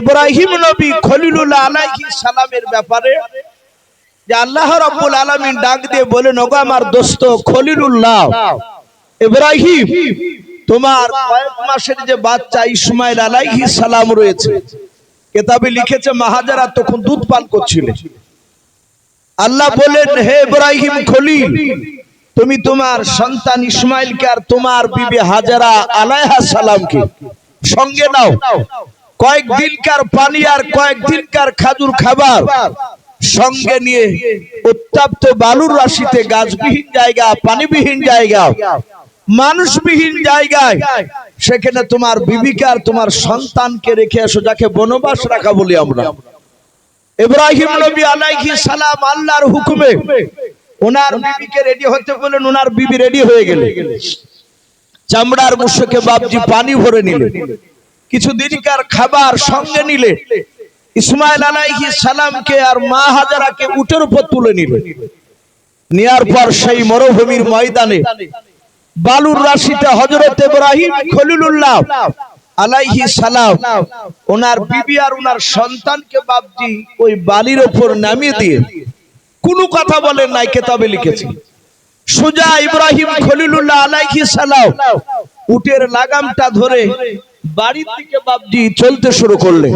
ইব্রাহিম নবী খলিলুল্লাহ আলাইহিস সালামের ব্যাপারে যে আল্লাহ রাব্বুল আলামিন ডাক দিয়ে বলেন, ওগো আমার দোস্ত খলিলুল্লাহ, ইব্রাহিম, তোমার কয়েক মাসের যে বাচ্চা ইসমাইল আলাইহিস সালাম রয়েছে, কেতাবে লিখেছে, মাহাজারা তখন দুধ পান করছিলেন আল্লাহ বলেন, হে ইব্রাহিম খলিল, তুমি তোমার সন্তান ইসমাইলকে আর তোমার বিবি হাজারা আলাইহা সালামকে সঙ্গে নাও। কয়েক দিনকার পানি আর কয়েক দিনকার খাজুর খাবার সঙ্গে নিয়ে উত্তাপ্ত বালুর রাশিতে গাছবিহীন জায়গা পানিবিহীন জায়গা মানুষবিহীন জায়গায় সেখানে তোমার বিবিকে আর তোমার সন্তানকে রেখে এসো যাকে বনবাস রাখা বলি আমরা। ইব্রাহিম নবী আলাইহি সালাম আল্লাহর হুকুমে ওনার বিবিকে রেডি হতে বলেন ওনার বিবি রেডি হয়ে গেলে। চামড়ার মুশকে বাপজি পানি ভরে নিলে কিছু দিনকার খাবার সঙ্গে নিলে ইসমাইল আলাইহি সালামকে আর মা হাজারাকে উটের উপর তুলে নিলে নেয়ার পর সেই মরুভূমির ময়দানে বালুর রাশিতে হযরত ইব্রাহিম খলিলুল্লাহ আলাইহি সালাম, ওনার বিবি আর ওনার সন্তানকে বাপজি ওই বালির উপর নামিয়ে দিয়ে কোনো কথা বলেন নাই, কেতাবে লিখেছি। সুজা ইব্রাহিম খলিলুল্লাহ আলাইহি সালাম, উটের লাগামটা ধরে বাড়ির দিকে বাপজি চলতে শুরু করলে।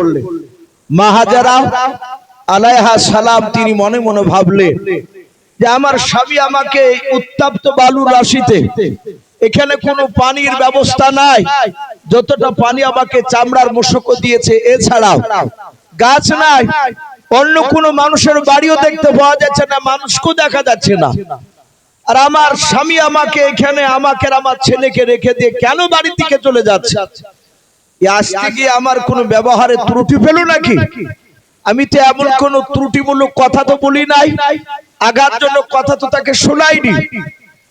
মাহাজারা আলাইহা সালাম তিনি মনে মনে ভাবলেন যে আমার স্বামী আমাকে উত্তাপ্ত বালুর রাশিতে, এখানে কোনো পানির ব্যবস্থা নাই, যতটা পানি আমাকে চামড়ার মোশক দিয়েছে, এছাড়াও গাছ নাই, অন্য কোনো মানুষের বাড়িও দেখতে পাওয়া যাচ্ছে না, মানুষকেও দেখা যাচ্ছে না। আর আমার স্বামী আমাকে এখানে আমাকে আমার ছেলেকে রেখে দিয়ে কেন বাড়ির দিকে চলে যাচ্ছে? আসতে গিয়ে আমার কোনো ব্যবহারে ত্রুটি পেল নাকি? আমি তো এমন কোন কথা তো বলি নাই। জন্য কথা তো তাকে শোনাইনি।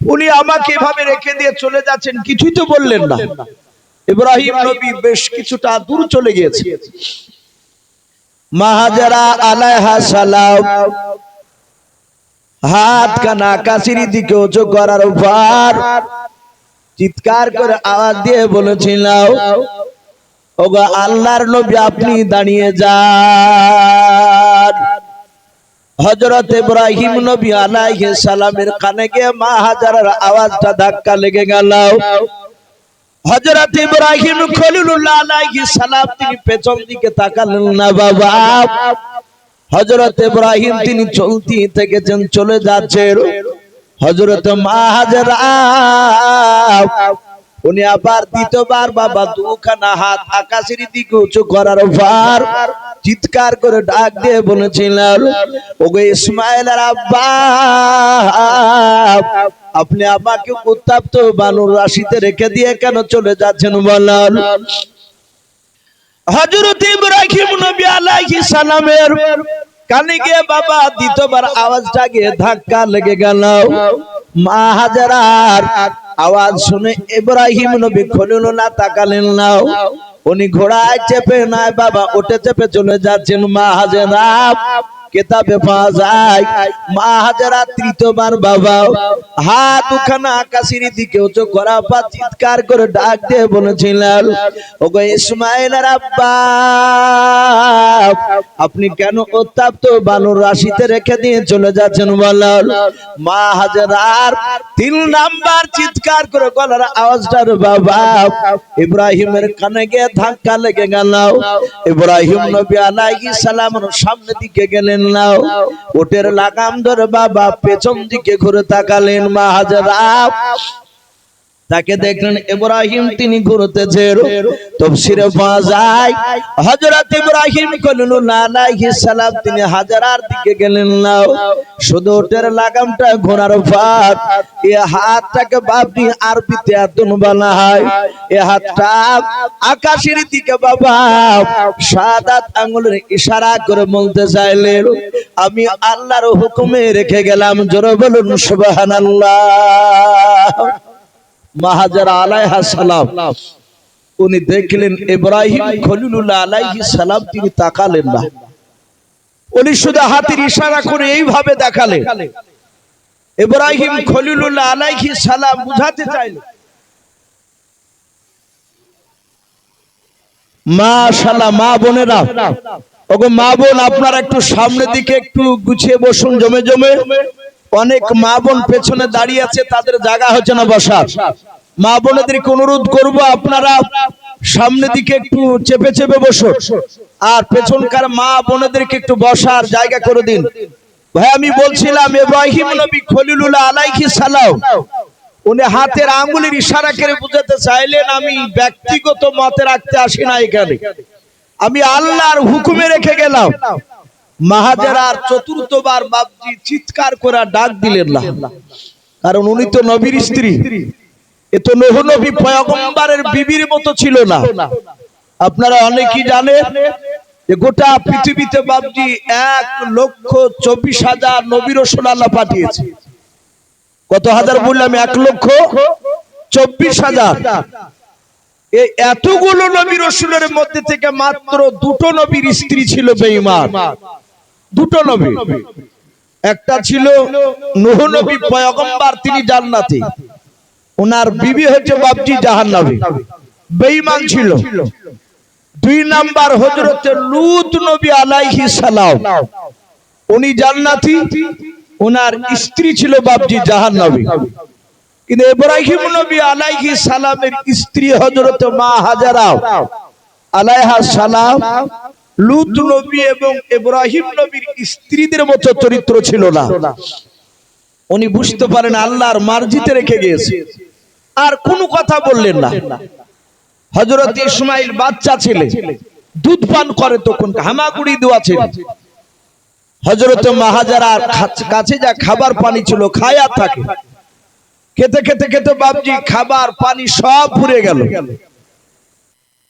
উনি আমাকে এভাবে রেখে দিয়ে চলে যাচ্ছেন, কিছুই তো বললেন না। ইব্রাহিম নবী বেশ কিছুটা দূর চলে গিয়েছে। মাহাজারা আলাইহা সালাম, হাত কানা কাশির দিকে উঁচু করার চিৎকার করে আওয়াজ দিয়ে বলেছিলাম ওগো আল্লাহর নবী আপনি দাঁড়িয়ে যান। হযরত ইব্রাহিম নবী আলাইহিস সালামের কানে গিয়ে মা হাজারার আওয়াজটা ধাক্কা লেগে গেল। হযরত ইব্রাহিম খলিলুল্লাহ আলাইহিস সালাম তিনি পেছন দিকে তাকালেন না বাবা। হযরত ইব্রাহিম তিনি চলতি থেকেছেন চলে যাচ্ছেন। হযরত মা হাজারা উনি আবার দ্বিতীয়বার বাবা দুখানা হাত আকাশের দিকে উঁচু করার পর চিৎকার করে ডাক দিয়ে বলেছিলেন ওগো ইসমাইল আর আব্বা, আপনি আমাকে উত্তাপ্ত বালুর রাশিতে রেখে দিয়ে কেন চলে যাচ্ছেন বলেন? হযরত ইব্রাহিম নবী আলাইহিস সালামের কানে গিয়ে বাবা দ্বিতীয়বার আওয়াজটা গিয়ে ধাক্কা লেগে গেল। মা হাজারার আওয়াজ শুনে ইব্রাহিম নবী খলিলুল্লাহ তাকালেন না। উনি ঘোড়ায় চেপে নাই, বাবা ওটে চেপে চলে যাচ্ছেন মা হাজারা। কেতাবে পাওয়া যায়। মা হাজারা তৃতীয়বার বাবা হাত উখানা আকাশের দিকে উঁচু করা পা চিৎকার করে ডাক দিয়ে বলেছিলেন, ওগো ইসমাইল আর আব্বা, আপনি কেন উত্তাপ্ত বালুর রাশিতে রেখে দিয়ে চলে যাচ্ছেন বলাল মা হাজারার তিন নাম্বার চিৎকার করে গলার আওয়াজটার বাবা, ইব্রাহিমের কানে গিয়ে ধাক্কা লেগে গেল। ইব্রাহিম নবী আলাইহিস সালামের সামনে দিকে গেলেন। না ওটের লাগাম ধরে বাবা পেছন দিকে ঘুরে তাকালেন মা হাজারা। তাকে দেখলেন ইব্রাহিম, তিনি ঘুরতেছে তফসিরে পাওয়া যায়, হযরত ইব্রাহিম খলিলুল্লাহ আলাইহিস সালাম, তিনি হাজারার দিকে গেলেন না। শুধু ওটের লাগামটা ঘোরার পর এই হাতটাকে বাপনি আরবিতে আতুন বলা হয়। এই হাতটা আকাশের দিকে বাবা সাদাত আঙ্গুলের ইশারা করে বলতে চাইলেন, আমি আল্লাহর হুকুমে রেখে গেলাম, জোরে বলুন সুবহানাল্লাহ। মাহাজার আলাইহা সালাম। উনি দেখলেন ইব্রাহিম খলিলুল্লাহ আলাইহি সালাম তিনি তাকালেন না। উনি শুধু হাতের ইশারা করে এইভাবে দেখালেন। ইব্রাহিম খলিলুল্লাহ আলাইহি সালাম বুঝাতে চাইলেন মাশাআল্লাহ, মা বোনেরা, ওগো মা বোন, আপনারা একটু সামনের দিকে একটু গুছিয়ে বসুন জমে জমে। অনেক মা বোন পেছনে দাঁড়িয়ে আছে তাদের জায়গা হচ্ছে না বসার। মা বোনেদেরকে অনুরোধ করব আপনারা? সামনের দিকে একটু চেপে চেপে বসুন আর পেছনকার মা বোনেদেরকে একটু বসার জায়গা করে দিন। ভাই আমি বলছিলাম ইব্রাহিম নবী খলিলুল্লাহ আলাইহি সালাম উনি হাতের আঙ্গুলের ইশারা করে বুঝাতে চাইলেন আমি ব্যক্তিগত মতে রাখতে আসি না এখানে। আমি আল্লাহর হুকুমে রেখে গেলাম। মাহাজারার চতুর্থবার বাপজি চিৎকার করে ডাক দিলেন না। কারণ উনি তো নবীর স্ত্রী। এ তো পয়গম্বরের বিবির মতো ছিল না। আপনারা অনেকেই জানেন যে গোটা পৃথিবীতে বাপজি এক লক্ষ চব্বিশ হাজার নবী রসুল পাঠিয়েছে। কত হাজার বললাম? এক লক্ষ চব্বিশ হাজার। এই এতগুলো নবী রসুলের মধ্যে থেকে মাত্র দুটো নবীর স্ত্রী ছিল বেঈমান। দুটো নবী। একটা ছিল নুহ নবী, পয়গম্বর, তিনি জান্নাতি। ওনার বিবি হচ্ছে বাবজি জাহান্নাবী বেঈমান ছিল। দুই নাম্বার হযরতে লূত নবী আলাইহিস সালাম। উনি জান্নাতি, ওনার স্ত্রী ছিল বাবজি জাহান্নাবী কিন্তু ইব্রাহিম নবী আলাইহি সালামের স্ত্রী হযরত মা হাজারা আলাইহা সালাম লূত নবী এবং ইব্রাহিম নবীর স্ত্রীদের মতো চরিত্র ছিল না। উনি বুঝতে পারেন আল্লাহর মার্জিতে রেখে গিয়েছে। আর কোনো কথা বললেন না। হযরত ইসমাইল বাচ্চা ছেলে, দুধ পান করে তখন হামাগুড়ি দেওয়া ছিল। হযরত মাহাজারার কাছে যা খাবার পানি ছিল খায়া থাকে। খেতে খেতে খেতে বাবজি খাবার পানি সব পুড়ে গেল।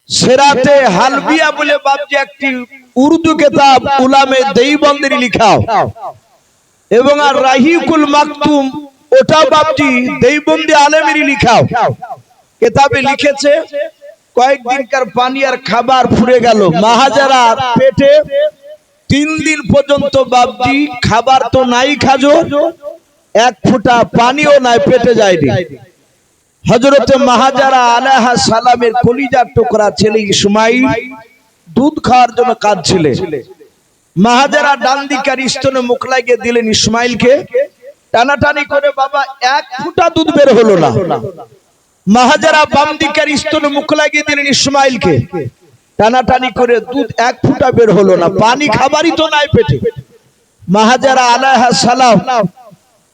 সেরাতে হালবিয়া বলে বাবজি একটি উর্দু কেতাব উলামে দেইবন্দের লিখাও। এবং আর রাহিকুল মাকতুম ওটা বাবজি দেইবন্দি আলেমেরই লিখাও। কেতাবে লিখেছে, কয়েকদিনকার পানি আর খাবার ফুরে গেল। মাহাজারা পেটে তিন দিন পর্যন্ত বাবজি খাবার তো নাই খাজো, এক ফুটা পানিও নাই, পেটে যায়নি। হজরতে মাহাজারা আলাহা সালামের কলিজার টুকরা ছেলে ইসমাইল দুধ খাওয়ার জন্য কাঁদছিলেন মাহাজারা ডান দিকার স্তনে মুখ লাগিয়ে দিলেন ইসমাইলকে। টানাটানি করে, বাবা, এক ফুটা দুধ বের হলো না। মাহাজারা বাম দিকার স্তনে মুখ লাগিয়ে দিলেন ইসমাইলকে। টানাটানি করে, দুধ এক ফুটা বের হলো না, পানি খাবারই তো নাই পেটে। মাহাজারা আলাহা সালাম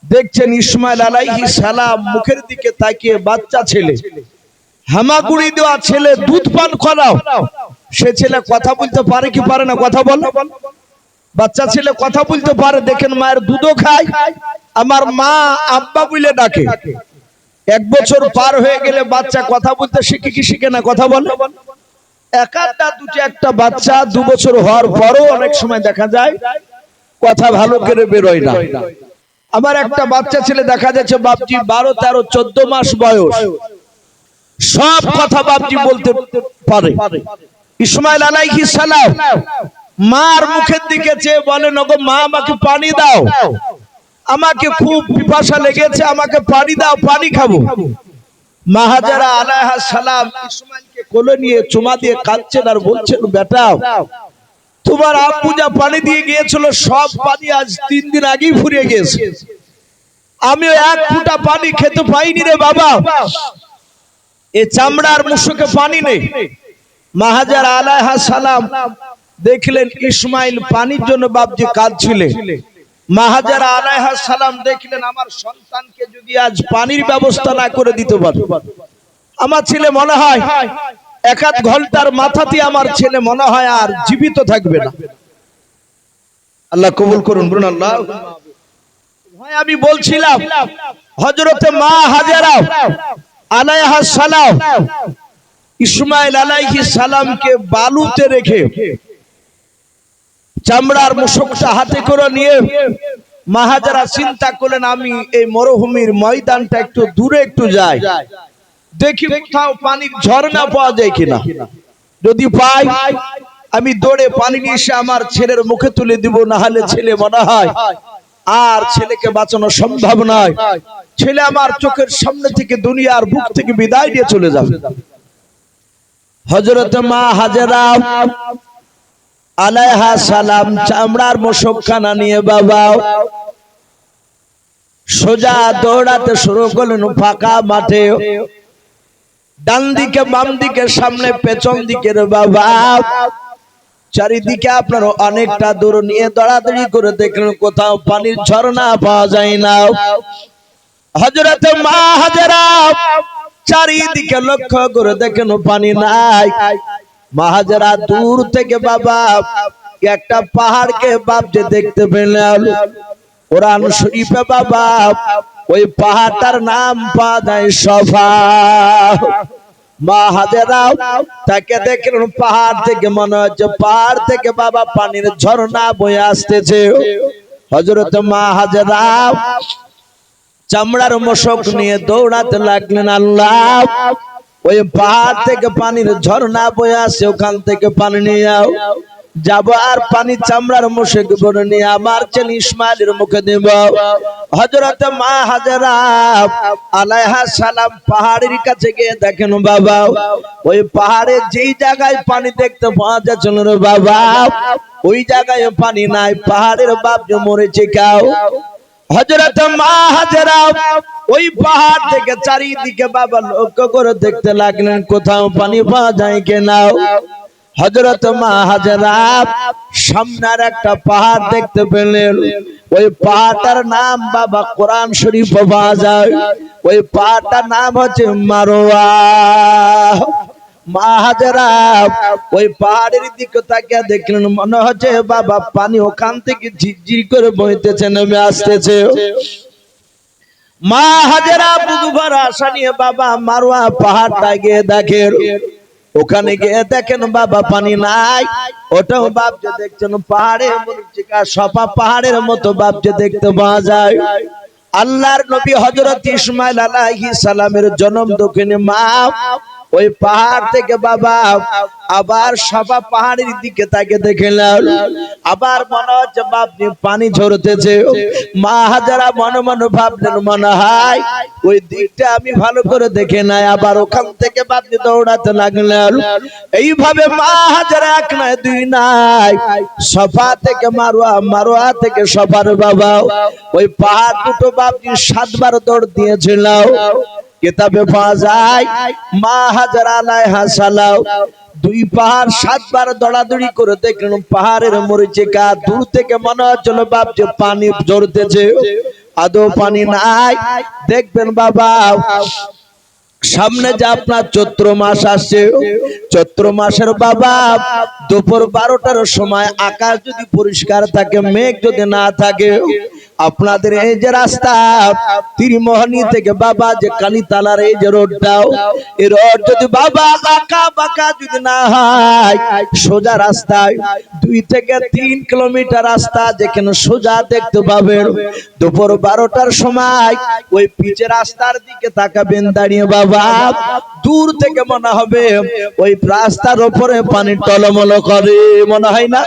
দেখছেন ইসমাইল আলাইহি সালাম মুখের দিকে তাকিয়ে বাচ্চা ছেলে। হামাগুড়ি দেওয়া ছেলে, দুধ পান করাও। সে ছেলে কথা বলতে পারে কি পারে না কথা বল। বাচ্চা ছেলে কথা বলতে পারে, দেখেন মায়ের দুধও খায়, আমার মা আব্বা বলে ডাকে। এক বছর পার হয়ে গেলে বাচ্চা কথা বলতে শিখে কি শিখে না কথা বলে। একটা দুটি, একটা বাচ্চা দু বছর হওয়ার পরও অনেক সময় দেখা যায়, কথা ভালো করে বেরোয় না। আমার একটা বাচ্চা ছেলে দেখা যাচ্ছে বাপজি বারো তেরো চোদ্দ মাস বয়স। সব কথা বাপজি বলতে পারে। ইসমাইল আলাইহি সালাম মার মুখের দিকে চেয়ে বলেন ওগো মা আমাকে পানি দাও। আমাকে খুব পিপাসা লেগেছে আমাকে পানি দাও পানি খাব। মাহাজারা আলাইহা সালাম ইসমাইলকে কোলে নিয়ে চুমা দিয়ে কাঁদছেন আর বলছেন বেটা তোমার আব্বু যা পানি দিয়ে গিয়েছিল, সব পানি আজ তিন দিন আগেই ফুরিয়ে গিয়েছে। আমি এক ফুটা পানি খেতে পাইনি রে বাবা। এ চামড়ার মুখে পানি নেই। মাহাজার আলাইহা সালাম দেখলেন ইসমাইল পানির জন্য বাপজি কাঁদছিলেন মাহাজার আলাইহা সালাম দেখলেন আমার সন্তানকে যদি আজ পানির ব্যবস্থা না করে দিতে পারে আমার ছেলে মনে হয় এক আধ ঘণ্টার মাথাতে আমার ছেলে মনে হয় আর জীবিত থাকবে না। আল্লাহ কবুল করুন, বলুন আল্লাহ। ভাই আমি বলছিলাম হজরতে মা হাজারা আলাইহা সালাম, ইসমাইল আলাইহি সালামকে বালুতে রেখে চামড়ার মুশকটা হাতে করে নিয়ে মাহাজারা চিন্তা করলেন, আমি এই মরুভূমির ময়দানটা একটু দূরে একটু যাই। দেখি কোথাও পানির ঝর্ণা পাওয়া যায় কিনা। যদি পাই আমি দৌড়ে পানি নিয়ে এসে আমার ছেলের মুখে তুলে দিব না হলে ছেলে মনে হয় আর ছেলেকে বাঁচানো সম্ভব নয়। ছেলে আমার চোখের সামনে থেকে দুনিয়ার বুক থেকে বিদায় দিয়ে চলে যাবে। হজরত মা হাজেরা আলাইহা সালাম চামড়ার মোশকখানা নিয়ে বাবা সোজা দৌড়াতে শুরু করলেন ফাঁকা মাঠে। ডান দিকে বাম দিকে সামনে পেছন দিকের বাবা। চারিদিকে আপনার অনেকটা দূর নিয়ে দৌড়াদৌড়ি করে দেখলেন কোথাও পানির ঝর্ণা পাওয়া যায় না। হজরত মা হাজেরা চারিদিকে লক্ষ্য করে দেখেন পানি নাই। মা মাহাজারা দূর থেকে বাবা একটা পাহাড়কে বাপকে দেখতে পেলাম। কোরআন শরীফে বাবা ওই পাহাড়টার নাম যায় সফা মা হাজেরাও তাকে দেখলেন পাহাড় থেকে মনে হচ্ছে পাহাড় থেকে বাবা পানির ঝর্ণা বয়ে আসতেছে। হজরত মা হাজেরাও চামড়ার মশক নিয়ে দৌড়াতে লাগলেন আল্লাহ। ওই পাহাড় থেকে পানির ঝর্ণা বয়ে আসে, ওখান থেকে পানি নিয়ে যাব আর পানি চামড়ার মুখে বলে নিয়ে আমার ছেলে ইসমাইলের মুখে দেব। হজরত মা হাজারা আলাইহা সালাম পাহাড়ের কাছে গিয়ে দেখেন, বাবা, ওই পাহাড়ে যেই জায়গায় পানি দেখতে পাওয়া যাচ্ছিল রে বাবা, ওই জায়গায় পানি নাই, পাহাড়ের বাপ যে মরেছে কাউ। হজরত মা হাজরা ওই পাহাড় থেকে চারিদিকে বাবা লক্ষ্য করে দেখতে লাগলেন, কোথাও পানি পাওয়া যায় কিনা। হজরত মা হাজরা সামনের একটা পাহাড় দেখতে পেলেন। ওই পাহাড়টার নাম বাবা কোরআন শরীফ পাওয়া যায়। ওই পাহাড়টার নাম হচ্ছে মারোয়া মা হাজারা ওই পাহাড়ের দিকে তাকিয়ে দেখলেন, মনে হচ্ছে বাবা পানি ওখান থেকে ঝিরঝির করে বইতেছে, নেমে আসতেছে। মা হাজারা বুধু ভরা আশা নিয়ে বাবা মারোয়া পাহাড়টা গিয়ে দেখেন। ওখানে গিয়ে দেখেন বাবা পানি নাই। ওটাও বাপকে দেখছেন পাহাড়ে সপা পাহাড়ের মতো বাপকে দেখতে পাওয়া যায়। আল্লাহর নবী হজরত ইসমাইল আলাইহিস সালামের জন্ম দক্ষিণে মা ওই পাহাড় থেকে বাবা, আবার সাফা পাহাড়ের দিকে তাকে দেখলাম আবার মনে হচ্ছে বাপনি পানি ঝরতেছে। মা হাজারা মনে মনে ভাবলেন, মনে হয় ওই দিকটা আমি ভালো করে দেখে নাই, আবার ওখান থেকে বাপনি দৌড়াতে লাগলেন। এইভাবে মা হাজারা এক নয় দুই নাই। সফা থেকে মারোয়া মারোয়া থেকে সফার বাবা, ওই পাহাড় দুটো বাপনি সাতবার দৌড় দিয়েছিল। কেতাবে পাওয়া যায়, মা হাজার আলাইহা হাসালাও। দুই পাহাড় সাতবার দড়াদড়ি করে দেখলেন পাহাড়ের মরিচিকা, দূর থেকে মনে হচ্ছিল বাপ যে পানি ঝরতেছে। আদৌ পানি নাই? দেখবেন বাবা সামনে যে আপনার চৈত্র মাস আসছে, চৈত্র মাসের বাবা, দুপুর বারোটার সময় আকাশ যদি পরিষ্কার থাকে, মেঘ যদি না থাকে, আপনাদের এই যে রাস্তা, ত্রিমোহনী থেকে বাবা যে কালীতালার এই যে রোডটাও এই রোড যদি বাবা আঁকা বাঁকা যদি না হয়, সোজা রাস্তায়, দুই থেকে তিন কিলোমিটার রাস্তা যেখানে সোজা দেখতে পাবেন। দুপুর বারোটার সময় ওই পিচের রাস্তার দিকে তাকাবেন, দাঁড়িয়ে বাবা দূর থেকে মনে হবে ওই রাস্তার ওপরে পানি টলমল করে, মনে হয় না?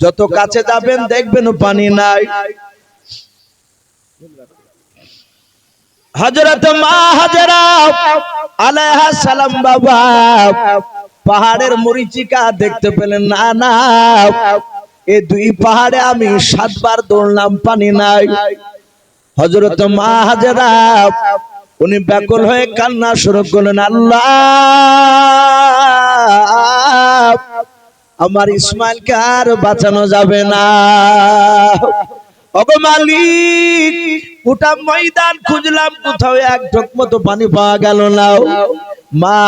যত কাছে যাবেন দেখবেন পানি নাই। হজরত মা হাজরা আলাইহা সালাম বাবা, পাহাড়ের মরিচিকা দেখতে পেলেন, না না এই দুই পাহাড়ে আমি সাতবার দৌড়লাম, পানি নাই। হজরত মা হাজরা উনি ব্যাকুল হয়ে কান্না শুরু করলেন, আল্লাহ, আমার ইসমাইলকে আর বাঁচানো যাবে না। ময়দান খুঁজলাম, কোথাও এক মতো পানি পাওয়া গেল না। মা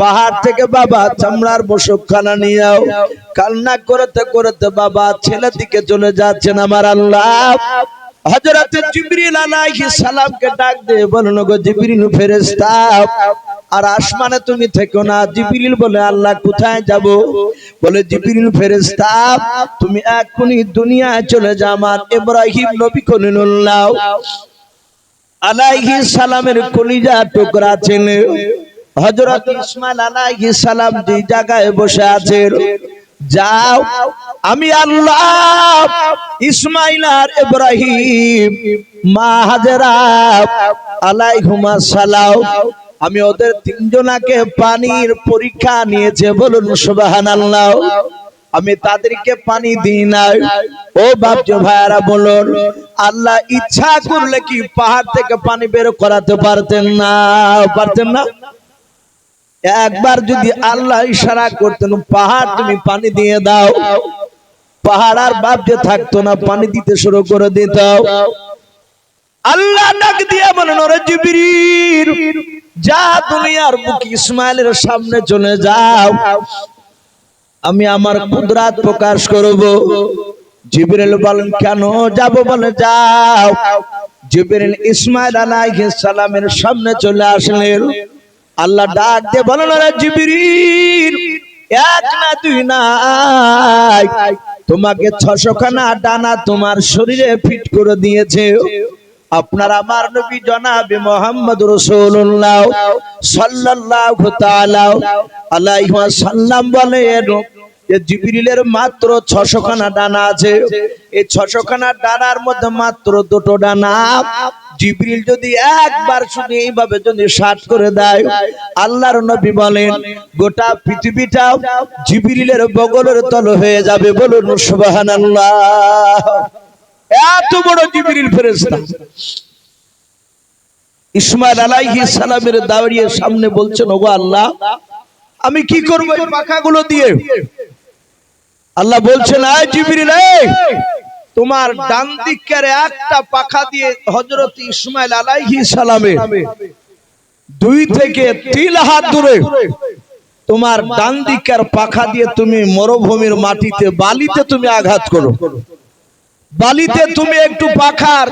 পাহাড় থেকে বাবা চামড়ার নিয়েও কান্না করতে করতে বাবা ছেলে দিকে চলে যাচ্ছেন আমার আল্লাহ। হযরত জিবরিল আলাইহিস সালামকে ডাক দিয়ে বলেন গো জিবরিল ফেরেশতা, আর আসমানে তুমি থেকো না। জিবরিল বলে, আল্লাহ কোথায় যাব? বলে, জিবরিল ফেরেশতা, তুমি এখনই দুনিয়ায় চলে যা আমার ইব্রাহিম নবী খলিলুল্লাহ আলাইহিস সালামের কলিজা টুকরা ছেলে। হযরত ইসমাইল আলাইহিস সালাম যে জায়গায় বসে আছেন যাও, আমি আল্লাহ ইসমাইল আর ইব্রাহিম, মা হাজেরা আলাইহুমা সালাম। আমি ওদের তিনজনাকে পানির পরীক্ষা নিয়েছে, বলুন সুবহানাল্লাহ। আমি তাদেরকে পানি দিই নাই। ও বাপজো ভাইয়ারা, বলুন, আল্লাহ ইচ্ছা করলে কি পাহাড় থেকে পানি বের করাতে পারতেন না? পারতেন না? একবার যদি আল্লাহ ইশারা করতেন, পাহাড় তুমি পানি দিয়ে দাও। পাহাড় আর বাপ যে থাকতো না, পানি দিতে শুরু করে দিত। আল্লাহ ডাক দিয়ে বলেন, ওরে জিবরিল, যা দুনিয়ার বুক ইসমাইলের সামনে চলে যাও। আমি আমার কুদরাত প্রকাশ করব। জিবরিল বলেন, কেন যাব বলে যাও? জিবরিল ইসমাইল আলাইহিস সালামের সামনে চলে আসলেন। আল্লাহ ডাক দিয়ে বলো না জিবরিল এক না দুই না তোমাকে ছশো খানা ডানা তোমার শরীরে ফিট করে দিয়েছে। আপনার আমার নবী জনাবে মোহাম্মদ রসুল্লাহ সাল্লাহ তাআলা সাল্লাম বলে বলেন জিবরিলের মাত্র ছশো খানা ডানা আছে। এই ছশো খানা ডানার মধ্যে মাত্র দুটো ডানা। জিবরিল যদি একবার শুধু এইভাবে যদি সাত করে দেয়, আল্লাহর নবী বলেন, গোটা পৃথিবীটা জিবরিলের বগলের তল হয়ে যাবে বলুন সুবহানাল্লাহ। এত বড় জিবরিল ফেরেশতা। ইসমাইল আলাইহিস সালামের দাঁড়িয়ে সামনে বলছেন, ওগো আল্লাহ, আমি কি করব এই পাখাগুলো দিয়ে? আল্লাহ বলছেন তোমার ডান দিকের একটা পাখা দিয়ে হযরত ইসমাইল আলাইহিস সালামের দুই থেকে তিন হাত দূরে তোমার ডান দিকের পাখা দিয়ে তুমি মরুভূমির মাটিতে, বালিতে তুমি আঘাত করো। বালিতে তুমি একটু পাখার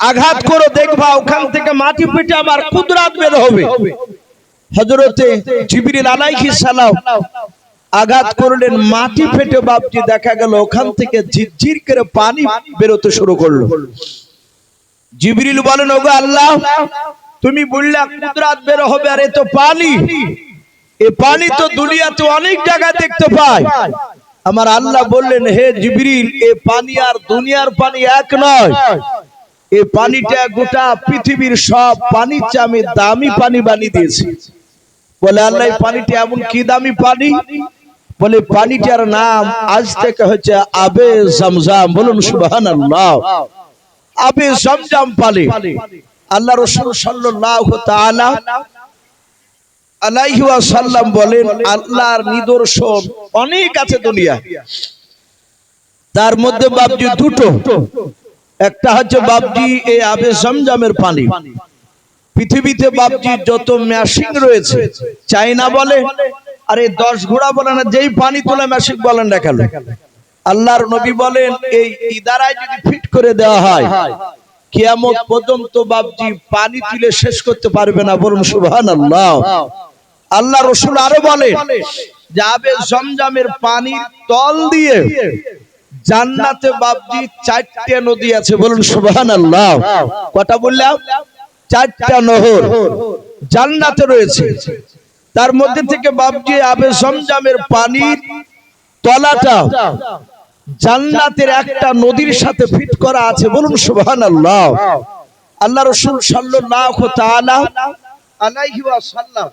আঘাত করো, দেখবা ওখান থেকে মাটি পিটে আমার কুদরাত বের হবে। হজরতে জিবরিল আলাইহিস সালাম আঘাত করলেন মাটি ফেটে বাপজি দেখা গেল, ওখান থেকে ঝিরঝির করে পানি বেরোতে শুরু করল। জিবরিল বলেন, ওগো আল্লাহ, তুমি বললা কুদরাত বের হবে, আর এ তো পানি। এ পানি তো দুনিয়াতে অনেক জায়গায় দেখতে পাই। আমার আল্লাহ বললেন, হে জিবরিল, এ পানি আর দুনিয়ার পানি এক নয়। এই পানিটা গোটা পৃথিবীর সব পানির চেয়ে আমি দামি পানি বানিয়ে দিয়েছি। বলে আল্লাহ পানিটা এমন কি দামি পানি? বলে, পানিটার নাম আজ থেকে হচ্ছে আবে জামজাম। বলুন, সুবহানাল্লাহ। আবে জামজাম পানি আল্লাহ রাসূল আলাইহি ওয়াসাল্লাম বলেন, আল্লাহর নিদর্শন অনেক আছে দুনিয়া তার মধ্যে বাবজি দুটো। একটা হচ্ছে বাবজি এই আবে জমজমের পানি। পৃথিবীতে বাবজি যত মেশিন রয়েছে চাইনা বলে আরে দশ ঘোড়া বলে না, যেই পানি তোলে মেশিন বলেন দেখাল আল্লাহর নবী বলেন, এই ইদারায় যদি ফিট করে দেওয়া হয়, কিয়ামত পর্যন্ত বাবজি পানি তুলে শেষ করতে পারবে না বলুন সুবহানাল্লাহ। আল্লাহ আল্লাহ রসুল আরও বলে যাবে জমজমের পানির তল দিয়ে জান্নাতে বাবজি চারটে নদী আছে বলুন সুবহানাল্লাহ। কটা বললাম? চারটা নহর। জান্নাতে রয়েছে। তার মধ্যে থেকে বাবজি আবে জমজমের পানির তলাটা জান্নাতের একটা নদীর সাথে ফিট করা আছে। বলুন সুবহানাল্লাহ। আল্লাহ আল্লাহ রসুল আলাইহি ওয়াসাল্লাম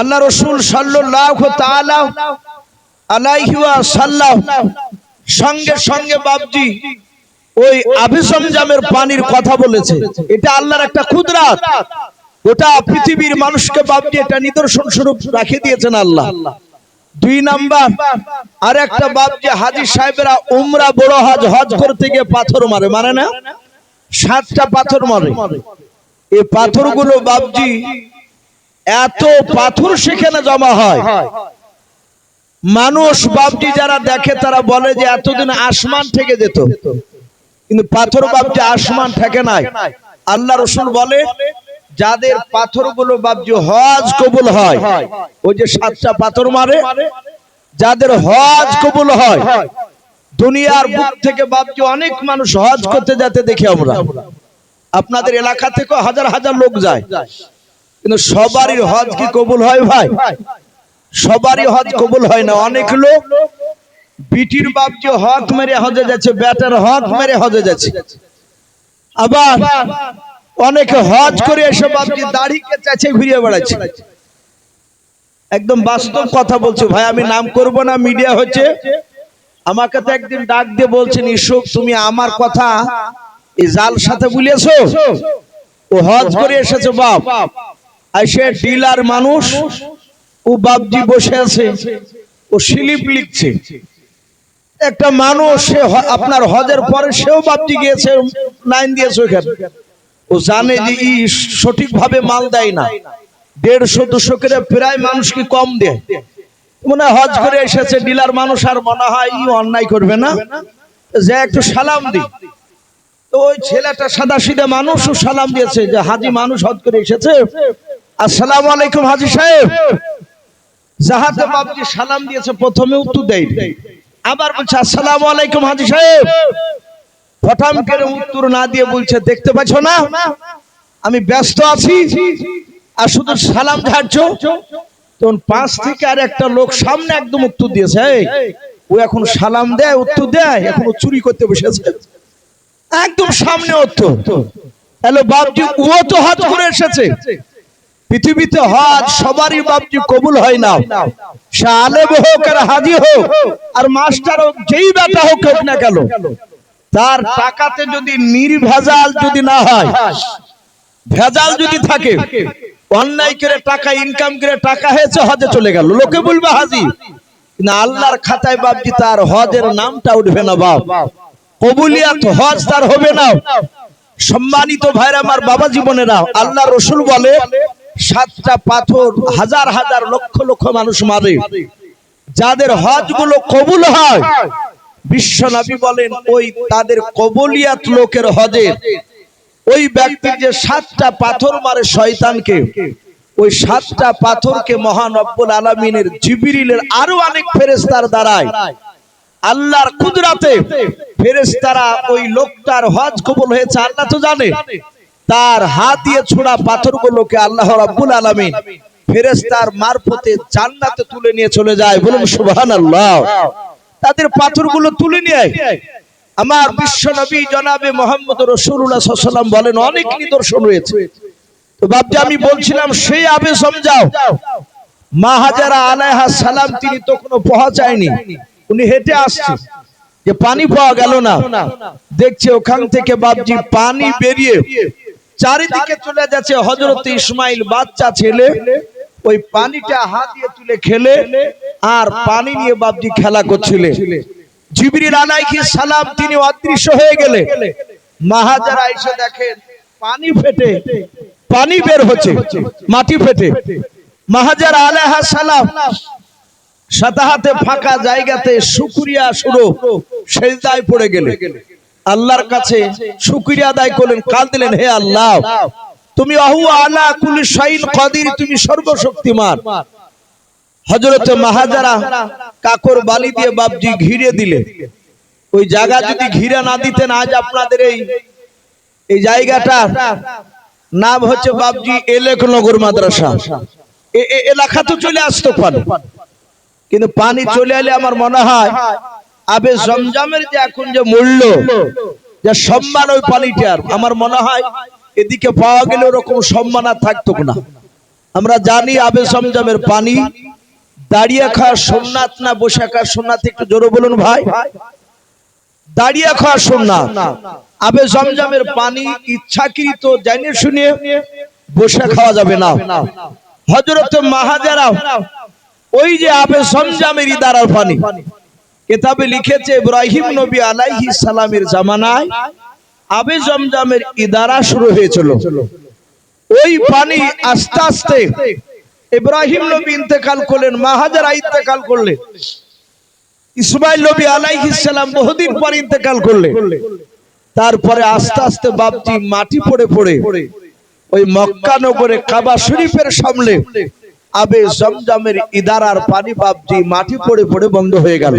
আল্লাহ রসুল তাআলা আলাইহি ওয়াসাল্লাম সঙ্গে সঙ্গে বাবজি ওই আবিসমজামের পানির কথা বলেছে। এটা আল্লাহর একটা কুদরাত। গোটা পৃথিবীর মানুষকে বাবজি এটা নিদর্শন স্বরূপ রাখে দিয়েছেন আল্লাহ। দুই নাম্বার আর একটা বাবজি হাজি সাহেবরা উমরা, বড় হজ হজ করতে গিয়ে পাথর মারে মানে না? সাতটা পাথর মারে। এই পাথরগুলো বাবজি এত পাথর সেখানে জমা হয়। মানুষ বাবজি যারা দেখে, তারা বলে যে এতদিন আসমান থেকে যেত। কিন্তু পাথর বাবজি আসমান থেকে নাই। আল্লাহ রসুল বলে যাদের পাথরগুলো বাবজি হজ কবুল হয়, ওই যে সাতটা পাথর মারে, যাদের হজ কবুল হয়, দুনিয়ার বুক থেকে বাবজি অনেক মানুষ হজ করতে যেতে দেখি আমরা। আপনাদের এলাকা থেকে হাজার হাজার লোক যায়, কিন্তু সবারই হজ কি কবুল হয় ভাই? সবারই হজ কবুল হয় না, অনেক লোক বিটির বাপ যে হক মেরে হজে যাচ্ছে, ব্যাটার হক মেরে হজে যাচ্ছে। আবার অনেকে হজ করে এসে বাপজি দাড়িকে চাচে ঘুরিয়ে বেড়াচ্ছে। একদম বাস্তব কথা বলছে, ভাই, আমি নাম করব না, মিডিয়া হচ্ছে। আমাকে তো একদিন ডাক দিয়ে বলছেন, ইসুক, তুমি আমার কথা এই জাল সাথে বুলিয়েছো ও হজ করে এসেছে, বাপ। আর সে ডিলার মানুষ, ও বাপজি বসে আছে, ও স্লিপ লিখছে। একটা মানুষ, সে আপনার হজের পরে সেও বাপজি গিয়েছে লাইন দিয়েছে ওখানে ও জানে যে ই সঠিকভাবে মাল দেয় না। দেড়শো, দুশো করে প্রায় মানুষকে কম দেয়। মনে হজ করে এসেছে, ডিলার মানুষ আর মনে হয় ই অন্যায় করবে না। যে একটু সালাম দি ওই ছেলেটা সাদা সিধে মানুষ সালাম দিয়েছে যে, হাজি মানুষ হজ করে এসেছে। আসসালামু আলাইকুম হাজি সাহেব। জাহাতে বাবজি সালাম দিয়েছে, প্রথমে উত্তর দেয় আবার বলছে, আসসালামু আলাইকুম হাজি সাহেব। ফটাম করে উত্তর না দিয়ে বলছে, দেখতে পাচ্ছ না? আমি ব্যস্ত আছি আর শুধু সালাম ঝাড়ছ তখন পাঁচ থেকে আর একটা লোক সামনে একদম উত্তর দিয়েছে ও এখন সালাম দেয়, উত্তর দেয়, এখন চুরি করতে বসেছে। একদম সামনে উত্তর। হ্যালো বাপজি ও তো হাত করে এসেছে। পৃথিবীতে হজ সবারই বাপজি কবুল হয় না। সে আলেম হোক আর হাজি হোক, আর মাস্টার হোক, যেই বেটা হোক হোক না কেন। তার টাকাতে যদি নির্ভেজাল যদি না হয়, ভেজাল যদি থাকে, অন্যায় করে টাকা ইনকাম করে টাকা হয়েছে, হজে চলে গেল। লোকে বলবে, হাজি না আল্লাহর খাতায় বাপজি তার হজের নামটা উঠবে না বাপ। কবুলিয়াত হজ তার হবে না। সম্মানিত ভাইরা আমার বাবা জীবনেরা আল্লাহ রসুল বলে, সাতটা পাথর হাজার হাজার লক্ষ লক্ষ মানুষ মারে। যাদের হজগুলো কবুল হয় বিশ্ব বলেন, ওই তাদের কবুলিয়াত লোকের হজের ওই ব্যক্তির যে সাতটা পাথর মারে শয়তানকে, ওই সাতটা পাথরকে মহান রব্বুল আলমিনের জিবিরিলের আরও অনেক ফেরেস্তার দ্বারায়, আল্লাহর কুদরাতে ফেরেস্তারা ওই লোকটার হজ কবুল হয়েছে, আল্লাহ তো জানে। তার হাত দিয়ে ছোড়া পাথরগুলোকে আল্লাহ রাব্বুল আলামিন ফেরেস্তার মারফতে জান্নাতে তুলে নিয়ে চলে যায়। বলুন সুবহানাল্লাহ। তাদের পাথরগুলো তুলে নিয়ে আমার বিশ্ব নবী জনাবে মোহাম্মদ রসুল্লাহ সাল্লাম বলেন, অনেক নিদর্শন রয়েছে। তো বাপজি, আমি বলছিলাম, সেই আবে সমঝাও। মা হাজারা আলাইহা সালাম তিনি পৌঁছায়নি উনি হেঁটে আসছে। যে পানি পাওয়া গেল না। দেখছে ওখান থেকে বাপজি পানি বেরিয়ে চারিদিকে চলে যাচ্ছে হজরত ইসমাইল, বাচ্চা, ছেলে। ওই পানিটা হাত দিয়ে তুলে খেলে আর পানি নিয়ে বাপজি খেলা করছিলে। জিবরিল আলাইহিস সালাম তিনি অদৃশ্য হয়ে গেলে। মাহাজারা এসে দেখেন, পানি ফেটে, পানি বের হচ্ছে, মাটি ফেটে। মাহাজার আলাইহা সালাম সাতাহাতে ফাঁকা জায়গাতে শুকরিয়া শুরু সেজদায় পড়ে গেলে। আল্লাহর কাছে শুকরিয়া আদায় করলেন কাল দিলেন হে আল্লাহ তুমি আহু আলা কুলি শাইন কাদির, তুমি সর্বশক্তিমান। হযরত মাহাজারা কাকর বালি দিয়ে বাপজি ঘিরে দিলে। ওই জায়গা যদি ঘিরে না দিতেন, আজ আপনাদের এই এই জায়গাটা নাম হচ্ছে বাপজি এলেকনগর মাদ্রাসা। এলাকা তো চলে আসতো পানি। কিন্তু পানি চলে এলে আমার মনে হয় আবে জমজমের যে এখন যে মূল্য, যে সম্মান ওই পানিটার, আমার মনে হয় এদিকে পাওয়া গেলে ওরকম সম্মান আর থাকতো না আমরা জানি আবে জমজমের পানি। দাঁড়িয়ে খাওয়া সোমনাথ না বসে খাওয়া সোমনাথ? একটু জোরে বলুন ভাই। দাঁড়িয়ে খাওয়া সোমনাথ। আবে জমজমের পানি ইচ্ছাকৃত জানিয়ে শুনে বসে খাওয়া যাবে না। হজরত মাহাজারা, ওই যে আবে জমজমের ইদারার পানি। কেতাবে লিখেছে, ইব্রাহিম নবী আলাইহি সালামের জামানায় আবে জমজমের ইদারা শুরু হয়েছিল। ওই পানি আস্তে আস্তে ইব্রাহিম নবী ইন্তেকাল করলেন, মাহাজারা ইন্তেকাল করলেন। ইসমাইল নবী আলাইহিস সালাম বহুদিন পর ইন্তেকাল করলেন। তারপরে আস্তে আস্তে বাপজি মাটি পড়ে পড়ে ওই মক্কা নগরে কাবা শরীফের সামনে আবে জমজমের ইদারার পানি বাপজি মাটি পড়ে পড়ে বন্ধ হয়ে গেল।